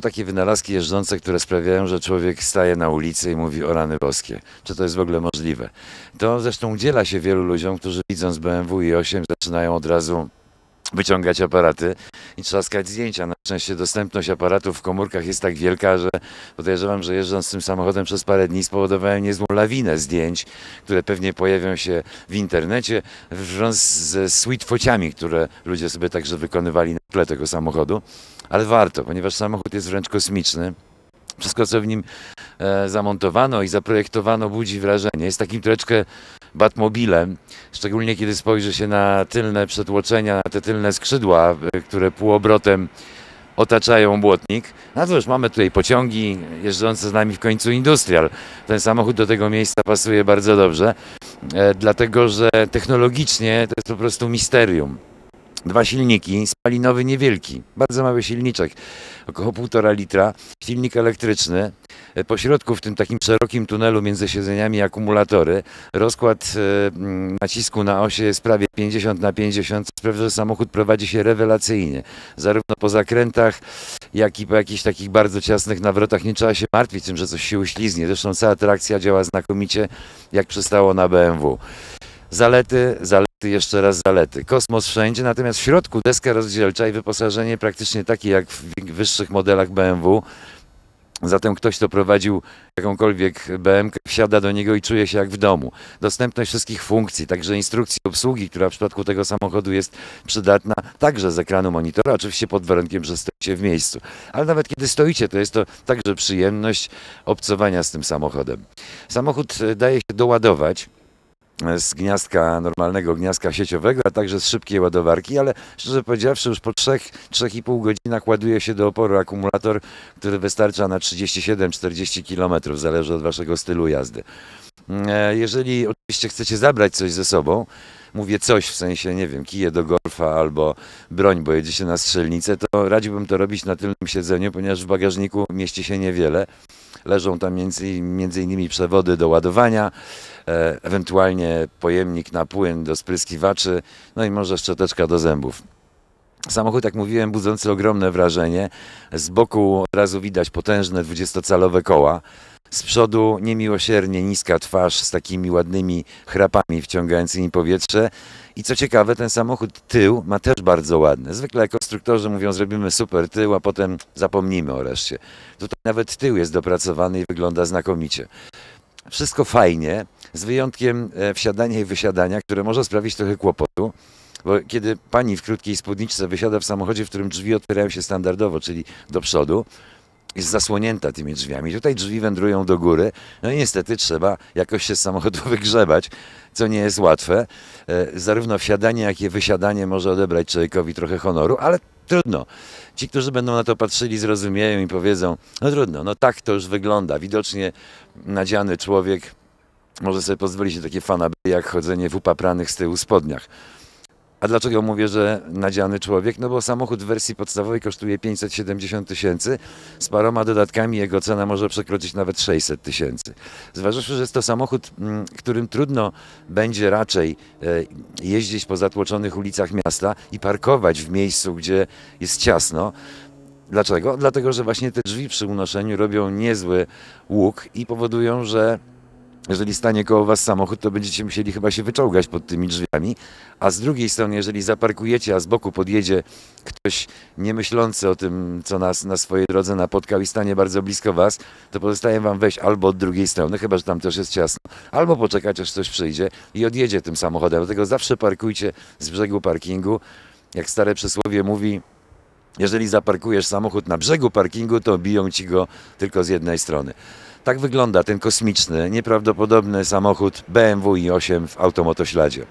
Takie wynalazki jeżdżące, które sprawiają, że człowiek staje na ulicy i mówi o rany boskie. Czy to jest w ogóle możliwe? To zresztą udziela się wielu ludziom, którzy widząc BMW i8 zaczynają od razu wyciągać aparaty i trzaskać zdjęcia. Na szczęście dostępność aparatów w komórkach jest tak wielka, że podejrzewam, że jeżdżąc tym samochodem przez parę dni spowodowałem niezłą lawinę zdjęć, które pewnie pojawią się w internecie wraz ze sweetfociami, które ludzie sobie także wykonywali na tle tego samochodu. Ale warto, ponieważ samochód jest wręcz kosmiczny. Wszystko, co w nim zamontowano i zaprojektowano, budzi wrażenie. Jest takim troszeczkę Batmobilem, szczególnie kiedy spojrzy się na tylne przetłoczenia, na te tylne skrzydła, e, które półobrotem otaczają błotnik. No już mamy tutaj pociągi jeżdżące z nami w końcu industrial. Ten samochód do tego miejsca pasuje bardzo dobrze, e, dlatego że technologicznie to jest po prostu misterium. Dwa silniki, spalinowy niewielki, bardzo mały silniczek, około 1,5 litra, silnik elektryczny, e, po środku w tym takim szerokim tunelu między siedzeniami akumulatory, rozkład e, nacisku na osie jest prawie 50 na 50, co sprawia, że samochód prowadzi się rewelacyjnie, zarówno po zakrętach, jak i po jakichś takich bardzo ciasnych nawrotach. Nie trzeba się martwić tym, że coś się uśliznie, zresztą cała trakcja działa znakomicie, jak przystało na BMW. Zalety, zalety, jeszcze raz zalety. Kosmos wszędzie, natomiast w środku deska rozdzielcza i wyposażenie praktycznie takie jak w wyższych modelach BMW. Zatem ktoś, kto prowadził jakąkolwiek BM, wsiada do niego i czuje się jak w domu. Dostępność wszystkich funkcji, także instrukcji obsługi, która w przypadku tego samochodu jest przydatna, także z ekranu monitora, oczywiście pod warunkiem, że stoicie w miejscu. Ale nawet kiedy stoicie, to jest to także przyjemność obcowania z tym samochodem. Samochód e, daje się doładować z gniazdka, normalnego gniazdka sieciowego, a także z szybkiej ładowarki, ale szczerze powiedziawszy już po 3-3,5 godzinach ładuje się do oporu akumulator, który wystarcza na 37-40 km, zależy od waszego stylu jazdy. E, jeżeli oczywiście chcecie zabrać coś ze sobą, mówię coś w sensie, nie wiem, kije do golfa albo broń, bo jedziecie na strzelnicę, to radziłbym to robić na tylnym siedzeniu, ponieważ w bagażniku mieści się niewiele. Leżą tam między, między innymi przewody do ładowania, e, ewentualnie pojemnik na płyn do spryskiwaczy, no i może szczoteczka do zębów. Samochód, jak mówiłem, budzący ogromne wrażenie. Z boku od razu widać potężne 20-calowe koła. Z przodu niemiłosiernie niska twarz z takimi ładnymi chrapami wciągającymi powietrze. I co ciekawe, ten samochód tył ma też bardzo ładny. Zwykle konstruktorzy mówią, zrobimy super tył, a potem zapomnimy o reszcie. Tutaj nawet tył jest dopracowany i wygląda znakomicie. Wszystko fajnie, z wyjątkiem e, wsiadania i wysiadania, które może sprawić trochę kłopotu. Bo kiedy pani w krótkiej spódniczce wysiada w samochodzie, w którym drzwi otwierają się standardowo, czyli do przodu, jest zasłonięta tymi drzwiami. Tutaj drzwi wędrują do góry. No i niestety trzeba jakoś się z samochodu wygrzebać, co nie jest łatwe. E, zarówno wsiadanie, jak i wysiadanie może odebrać człowiekowi trochę honoru, ale trudno. Ci, którzy będą na to patrzyli, zrozumieją i powiedzą, no trudno, no tak to już wygląda. Widocznie nadziany człowiek może sobie pozwolić na takie fanaby jak chodzenie w upapranych z tyłu spodniach. A dlaczego mówię, że nadziany człowiek? No bo samochód w wersji podstawowej kosztuje 570 tysięcy, z paroma dodatkami jego cena może przekroczyć nawet 600 tysięcy. Zważywszy, że jest to samochód, mm, którym trudno będzie raczej e, jeździć po zatłoczonych ulicach miasta i parkować w miejscu, gdzie jest ciasno, Dlaczego? Dlatego, że właśnie te drzwi przy unoszeniu robią niezły łuk i powodują, że jeżeli stanie koło was samochód, to będziecie musieli chyba się wyczołgać pod tymi drzwiami, a z drugiej strony, jeżeli zaparkujecie, a z boku podjedzie ktoś niemyślący o tym, co nas na swojej drodze napotkał i stanie bardzo blisko was, to pozostaje wam wejść albo od drugiej strony, chyba że tam też jest ciasno, albo poczekać, aż ktoś przyjdzie i odjedzie tym samochodem. Dlatego zawsze parkujcie z brzegu parkingu. Jak stare przysłowie mówi, jeżeli zaparkujesz samochód na brzegu parkingu, to biją ci go tylko z jednej strony. Tak wygląda ten kosmiczny, nieprawdopodobny samochód BMW i8 w automotośladzie.